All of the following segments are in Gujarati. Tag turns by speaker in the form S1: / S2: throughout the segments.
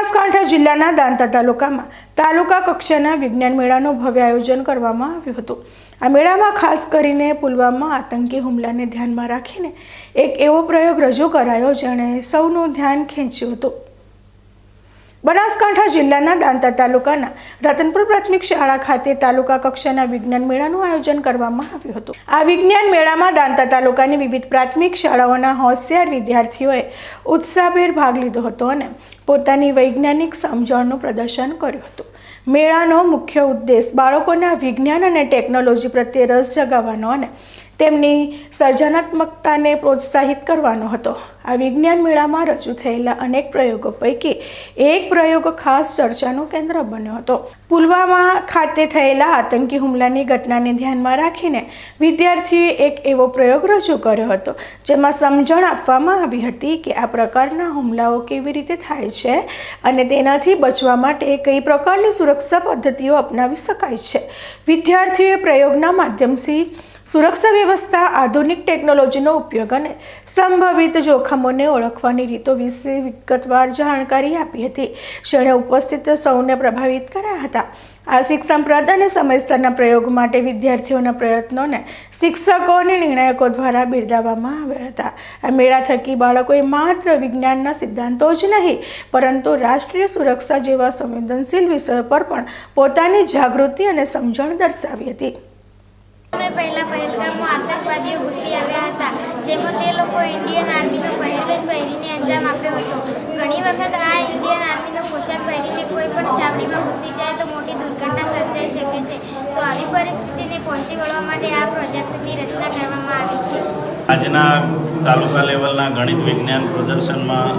S1: બનાસકાંઠા જિલ્લાના દાંતા તાલુકામાં તાલુકા કક્ષાના વિજ્ઞાન મેળાનું ભવ્ય આયોજન કરવામાં આવ્યું હતું. આ મેળામાં ખાસ કરીને પુલવામા આતંકી હુમલાને ધ્યાનમાં રાખીને એક એવો પ્રયોગ રજૂ કરાયો જેણે સૌનું ધ્યાન ખેંચ્યું હતું. બનાસકાંઠા જિલ્લાના દાંતા તાલુકાના રતનપુર પ્રાથમિક શાળા ખાતે તાલુકા કક્ષાના વિજ્ઞાન મેળાનું આયોજન કરવામાં આવ્યું હતું. આ વિજ્ઞાન મેળામાં દાંતા તાલુકાની વિવિધ પ્રાથમિક શાળાઓના હોશિયાર વિદ્યાર્થીઓએ ઉત્સાહભેર ભાગ લીધો હતો અને પોતાની વૈજ્ઞાનિક સમજણનું પ્રદર્શન કર્યું હતું. મેળાનો મુખ્ય ઉદ્દેશ બાળકોના વિજ્ઞાન અને ટેકનોલોજી પ્રત્યે રસ જગાવવાનો અને તેમની સર્જનાત્મકતાને પ્રોત્સાહિત કરવાનો હતો. આ વિજ્ઞાન મેળામાં રજૂ થયેલા અનેક પ્રયોગો પૈકી એક પ્રયોગ ખાસ ચર્ચાનું કેન્દ્ર બન્યો હતો. પુલવામા ખાતે થયેલા આતંકી હુમલાની ઘટનાને ધ્યાનમાં રાખીને વિદ્યાર્થીઓએ એક એવો પ્રયોગ રજૂ કર્યો હતો, જેમાં સમજણ આપવામાં આવી હતી કે આ પ્રકારના હુમલાઓ કેવી રીતે થાય છે અને તેનાથી બચવા માટે કઈ પ્રકારની સુરક્ષા પદ્ધતિઓ અપનાવી શકાય છે. વિદ્યાર્થીઓએ પ્રયોગના માધ્યમથી સુરક્ષા વ્યવસ્થા, આધુનિક ટેકનોલોજીનો ઉપયોગ અને સંભવિત જોખમોને ઓળખવાની રીતો વિશે વિગતવાર જાણકારી આપી હતી. જેણે ઉપસ્થિત સૌને પ્રભાવિત કર્યા હતા. આ શિક્ષણપ્રદ અને સમયસરના પ્રયોગ માટે વિદ્યાર્થીઓના પ્રયત્નોને શિક્ષકો અને નિર્ણાયકો દ્વારા બિરદાવવામાં આવ્યા હતા. આ મેળા થકી બાળકોએ માત્ર વિજ્ઞાનના સિદ્ધાંતો જ નહીં, પરંતુ રાષ્ટ્રીય સુરક્ષા જેવા સંવેદનશીલ વિષયો પર પણ પોતાની જાગૃતિ અને સમજણ દર્શાવી હતી.
S2: અમે પહેલા પહેલગામમાં આતંકવાદીઓ ઘૂસી આવ્યા હતા, જેમાં તે લોકો ઇન્ડિયન આર્મીનો પહેરવેશ પહેરીને અંજામ આપ્યો હતો. ઘણી વખત આ ઇન્ડિયન આર્મીનો પોશાક પહેરીને કોઈ પણ છાવણીમાં ઘૂસી જાય તો મોટી દુર્ઘટના સર્જાઈ શકે છે. તો આવી પરિસ્થિતિને પહોંચી વળવા માટે આ પ્રોજેક્ટની રચના કરવામાં આવી છે.
S3: આજના તાલુકા લેવલના ગણિત વિજ્ઞાન પ્રદર્શનમાં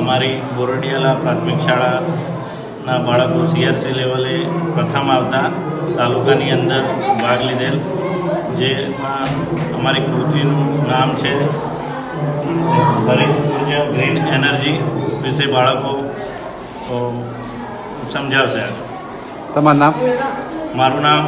S3: અમારી બોરડિયાલા પ્રાથમિક શાળાના બાળકો સીઆરસી લેવલે પ્રથમ આવતા તાલુકાની અંદર ભાગ લીધેલ. જેમાં અમારી કૃતિનું નામ છે. હરિત ઊર્જા ગ્રીન એનર્જી વિશે બાળકો સમજાવશે
S4: તમારું નામ?
S3: મારું નામ